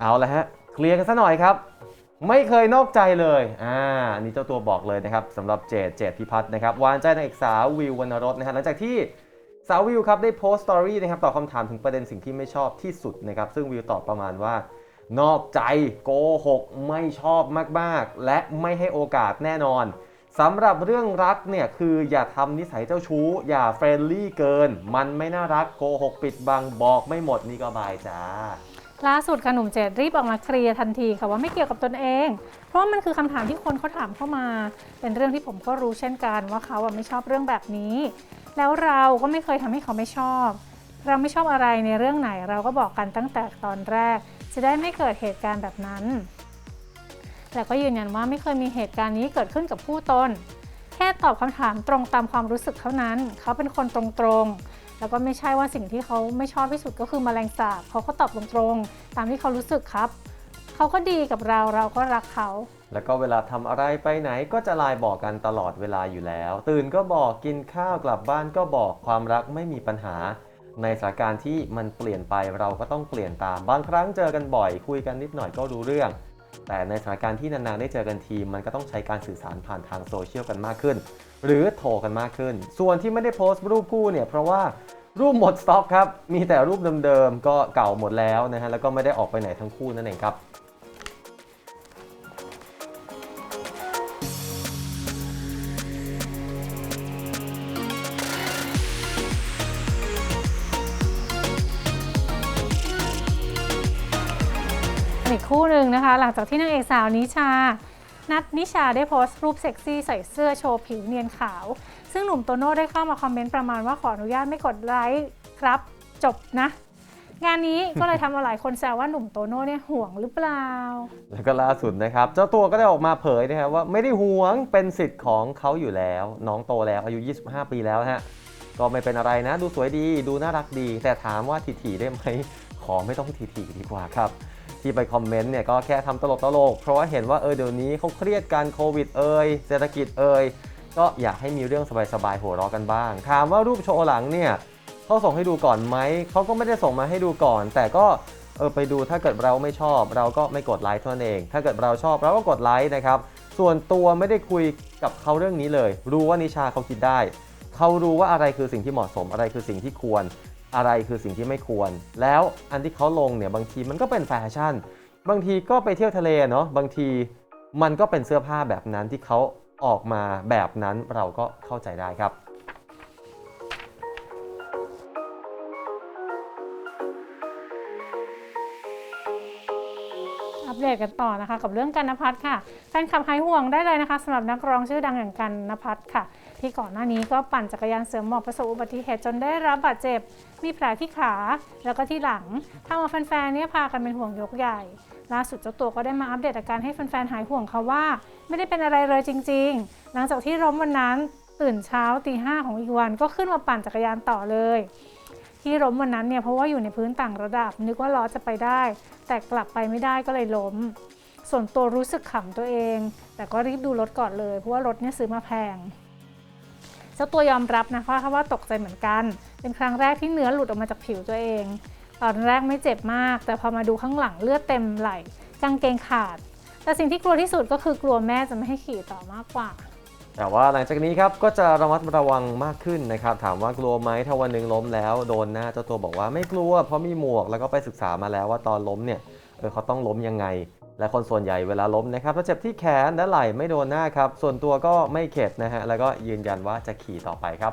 เอาละฮะเคลียร์กันซะหน่อยครับ ไม่เคยนอกใจเลยอ่าอันนี้เจ้าตัวบอกเลยนะครับสำหรับเจดเจดพิพัฒน์นะครับวานใจนางเอกสาววิววรรณรสนะฮะหลังจากที่สาววิวครับได้โพสต์สตอรี่นะครับตอบคำถามถึงประเด็นสิ่งที่ไม่ชอบที่สุดนะครับซึ่งวิวตอบประมาณว่านอกใจโกหกไม่ชอบมากๆ และไม่ให้โอกาสแน่นอนสำหรับเรื่องรักเนี่ยคืออย่าทำนิสัยเจ้าชู้ อย่าเฟรนลี่เกิน มันไม่น่ารักโกหกปิดบังบอกไม่หมดนี่ก็บายจ้า ล่าสุดค่ะหนุ่มเจดรีบออกมาเคลียร์ทันทีค่ะว่าไม่เกี่ยวกับตนเอง เพราะมันคือคำถามที่คนเขาถามเข้ามา เป็นเรื่องที่ผมก็รู้เช่นกันว่าเขาไม่ชอบเรื่องแบบนี้ แล้วเราก็ไม่เคยทำให้เขาไม่ชอบ เราไม่ชอบอะไรในเรื่องไหนเราก็บอกกันตั้งแต่ตอนแรก จะได้ไม่เกิดเหตุการณ์แบบนั้น แต่ก็ยืนยันว่าไม่เคยมีเหตุการณ์นี้เกิดขึ้นกับผู้ตน แค่ตอบคำถามตรงตามความรู้สึกเท่านั้น เขาเป็นคนตรงๆ แล้วก็ไม่ใช่ว่าสิ่งที่เขาไม่ชอบที่สุดก็คือแมลงสาบเขาก็ตอบตรงๆตามที่เขารู้สึกครับ เขาก็ดีกับเราเราก็รักเขา แล้วก็เวลาทำอะไรไปไหนก็จะไลน์บอกกันตลอดเวลาอยู่แล้ว ตื่นก็บอกกินข้าวกลับบ้านก็บอกความรักไม่มีปัญหา ในสถานการณ์ที่มันเปลี่ยนไปเราก็ต้องเปลี่ยนตาม บางครั้งเจอกันบ่อย คุยกันนิดหน่อยก็รู้เรื่อง แต่ในสถานการณ์ที่นานๆได้เจอกันที มันก็ต้องใช้การสื่อสารผ่านทางโซเชียลกันมากขึ้น หรือโทรกันมากขึ้น ส่วนที่ไม่ได้โพสต์รูปคู่เนี่ยเพราะว่ารูปหมดสต็อกครับ มีแต่รูปเดิมๆ ก็เก่าหมดแล้วนะฮะ แล้วก็ไม่ได้ออกไปไหนทั้งคู่นั่นเองครับ อีกคู่หนึ่งนะคะ หลังจากที่นางเอกสาวนิชา นัทนิชาได้โพสต์รูปเซ็กซี่ใส่เสื้อโชว์ผิวเนียนขาว ซึ่งหนุ่มโตโน่ได้เข้ามาคอมเมนต์ประมาณว่าขออนุญาตไม่กดไลค์ครับ จบนะ งานนี้ก็เลยทำเอาหลายคนแซวว่าหนุ่มโตโน่เนี่ยห่วงหรือเปล่า แล้วก็ล่าสุดนะครับ เจ้าตัวก็ได้ออกมาเผยนะครับว่าไม่ได้ห่วงเป็นสิทธิ์ของเขาอยู่แล้ว น้องโตแล้วอายุ 25 ปีแล้วฮะก็ไม่เป็นอะไรนะ ดูสวยดี ดูน่ารักดี แต่ถามว่าทีๆได้ไหมขอไม่ต้องทีๆดีกว่าครับ ที่ไปคอมเมนต์เนี่ยก็แค่ทำตลกๆเพราะว่าเห็นว่าเออเดี๋ยวนี้เขาเครียดกันโควิดเอ่ยเศรษฐกิจเอ่ยก็อยากให้มีเรื่องสบายๆหัวเราะกันบ้าง ถามว่ารูปโชว์หลังเนี่ยเขาส่งให้ดูก่อนไหมเขาก็ไม่ได้ส่งมาให้ดูก่อน แต่ก็เออไปดูถ้าเกิดเราไม่ชอบ เราก็ไม่กดไลค์เท่านั้นเอง ถ้าเกิดเราชอบเราก็กดไลค์นะครับส่วนตัวไม่ได้คุยกับเขาเรื่องนี้เลย รู้ว่านิชาเขาคิดได้ เขารู้ว่าอะไรคือสิ่งที่เหมาะสมอะไรคือสิ่งที่ควร อะไรคือสิ่งที่ไม่ควร แล้วอันที่เขาลงเนี่ยบางทีมันก็เป็นแฟชั่น บางทีก็ไปเที่ยวทะเลเนาะบางทีมันก็เป็นเสื้อผ้าแบบนั้นที่เขาออกมาแบบนั้นเราก็เข้าใจได้ครับ เดตกันต่อนะคะ กับเรื่องกันนพัฒน์ค่ะแฟนคลับหายห่วงได้เลยนะคะสำหรับนักร้องชื่อดังอย่างกันนพัฒน์ค่ะ ที่ก่อนหน้านี้ก็ปั่นจักรยานเสริมหมอบประสบอุบัติเหตุจนได้รับบาดเจ็บ มีแผลที่ขาแล้วก็ที่หลังทำเอาแฟนๆเนี่ยพากันเป็นห่วงยกใหญ่ล่าสุดเจ้าตัวก็ได้มาอัปเดตอาการให้แฟนๆหายห่วงค่ะว่า ไม่ได้เป็นอะไรเลยจริง ๆ หลังจากที่ล้มวันนั้นตื่นเช้าตีห้าของอีกวันก็ขึ้นมาปั่นจักรยานต่อเลย ที่ล้มวันนั้นเนี่ยเพราะว่าอยู่ในพื้นต่างระดับ นึกว่าล้อจะไปได้ แต่กลับไปไม่ได้ก็เลยล้ม ส่วนตัวรู้สึกขำตัวเอง แต่ก็รีบดูรถก่อนเลยเพราะว่ารถเนี่ยซื้อมาแพงเจ้าตัวยอมรับนะคะว่าตกใจเหมือนกัน เป็นครั้งแรกที่เนื้อหลุดออกมาจากผิวตัวเอง ตอนแรกไม่เจ็บมาก แต่พอมาดูข้างหลังเลือดเต็มไหล่กางเกงขาด แต่สิ่งที่กลัวที่สุดก็คือกลัวแม่จะไม่ให้ขี่ต่อมากกว่า แต่ว่าหลังจากนี้ครับก็จะระมัดระวังมากขึ้นนะครับ ถามว่ากลัวไหมถ้าวันหนึ่งล้มแล้วโดนหน้าเจ้าตัวบอกว่าไม่กลัวเพราะมีหมวกแล้วก็ไปศึกษามาแล้วว่าตอนล้มเนี่ยเออเขาต้องล้มยังไง และคนส่วนใหญ่เวลาล้มนะครับถ้าเจ็บที่แขนและไหล่ไม่โดนหน้าครับส่วนตัวก็ไม่เข็ดนะฮะแล้วก็ยืนยันว่าจะขี่ต่อไปครับ